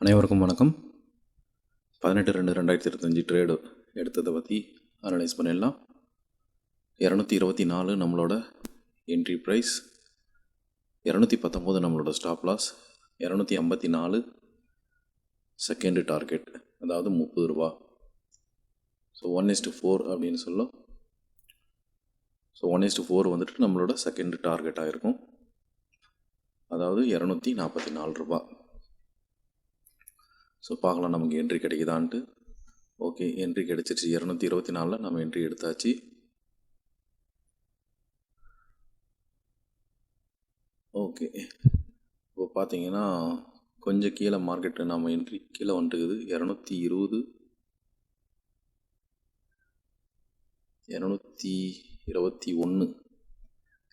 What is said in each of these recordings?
அனைவருக்கும் வணக்கம். பதினெட்டு ரெண்டு ரெண்டாயிரத்தி இருபத்தஞ்சி ட்ரேடு எடுத்ததை பற்றி அனலைஸ் பண்ணிடலாம். இரநூத்தி இருபத்தி நாலு நம்மளோட என்ட்ரி ப்ரைஸ் இரநூத்தி பத்தொம்போது நம்மளோட ஸ்டாப் லாஸ் இரநூத்தி ஐம்பத்தி நாலு செகண்டு டார்கெட் அதாவது முப்பது ரூபா. ஸோ ஒன் இஸ்டு ஃபோர் அப்படின்னு சொல்லும். ஸோ ஒன் இஸ்டு ஃபோர் வந்துட்டு நம்மளோட செகண்ட் டார்கெட்டாக இருக்கும். அதாவது இரநூத்தி நாற்பத்தி நாலு ரூபா. ஸோ பார்க்கலாம் நமக்கு என்ட்ரி கிடைக்குதான்ட்டு. ஓகே என்ட்ரி கிடைச்சிருச்சு. இரநூத்தி இருபத்தி நாலில் நம்ம என்ட்ரி எடுத்தாச்சு. ஓகே இப்போ பார்த்தீங்கன்னா கொஞ்சம் கீழே மார்க்கெட்டு நம்ம என்ட்ரி கீழே வந்துட்டுக்குது இரநூத்தி இருபது. இரநூத்தி இருபத்தி ஒன்று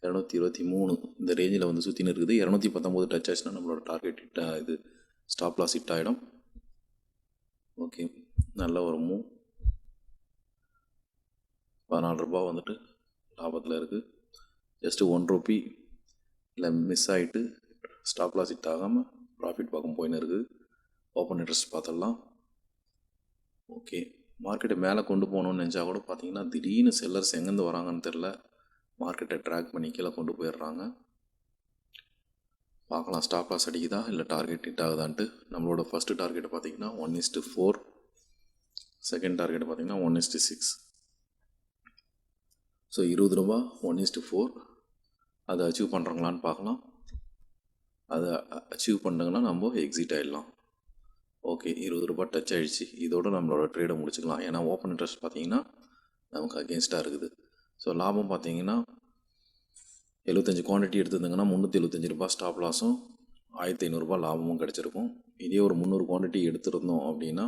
இரநூத்தி இருபத்தி மூணு. இந்த ரேஞ்சில் வந்து சுற்றின்னு இருக்குது. இரநூத்தி பத்தொம்போது டச் ஆச்சுன்னா நம்மளோட டார்கெட் ஹிட் இது ஸ்டாப் லாஸ் ஹிட் ஆகிடும் ஓகே. நல்ல ஒரு மூவ் பதினாலு ரூபா வந்துட்டு லாபத்தில் இருக்குது ஜஸ்ட்டு ஒன் ருபி இல்லை மிஸ் ஆகிட்டு ஸ்டாப் லாஸ் ஹிட் ஆகாமல் ப்ராஃபிட் பார்க்க போயின்னு இருக்குது ஓப்பன் இன்ட்ரெஸ்ட் பார்த்துடலாம் ஓகே. மார்க்கெட்டை மேலே கொண்டு போகணுன்னு நினச்சா கூட பார்த்தீங்கன்னா திடீர்னு செல்லர்ஸ் எங்கேருந்து வராங்கன்னு தெரில மார்க்கெட்டை ட்ராக் பண்ணி கீழே கொண்டு போயிடுறாங்க. பார்க்கலாம். ஸ்டாப் லாஸ் அடிக்குதா? இல்லை டார்கெட் ஹிட் ஆகுதான்ட்டு. நம்மளோட ஃபஸ்ட்டு டார்கெட் பார்த்தீங்கன்னா one is to four second target பார்த்தீங்கன்னா one is to six so இருபது ரூபா ஒன் இஸ்ட்டு ஃபோர் அதை அச்சீவ் பண்ணுறாங்களான்னு பார்க்கலாம். அதை அச்சீவ் பண்ணுங்கன்னா நம்ம எக்ஸிட் ஆகிடலாம் ஓகே இருபது ரூபா டச் ஆகிடுச்சு இதோட நம்மளோட ட்ரேடை முடிச்சுக்கலாம். ஏன்னா ஓப்பன் இன்ட்ரெஸ்ட் பார்த்தீங்கன்னா நமக்கு அகேன்ஸ்டாக இருக்குது. ஸோ லாபம் பார்த்தீங்கன்னா எழுபத்தஞ்சி குவான்டிட்டி எடுத்திருந்தாங்கன்னா முந்நூற்றி எழுபத்தஞ்சி ரூபா ஸ்டாப் லாஸும் ஆயிரத்தி ஐநூறுரூபா லாபமும் கிடச்சிருக்கும். இதே ஒரு முந்நூறு குவான்டிட்டி எடுத்திருந்தோம் அப்படின்னா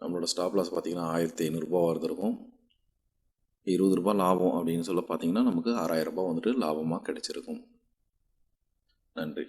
நம்மளோட ஸ்டாப் லாஸ் பார்த்தீங்கன்னா ஆயிரத்தி ஐநூறுரூபா வரதுருக்கும் இருபது ரூபா லாபம் அப்படின்னு சொல்ல பார்த்தீங்கன்னா நமக்கு ஆறாயிரம் ரூபாய் வந்துட்டு லாபமாக கிடச்சிருக்கும். நன்றி.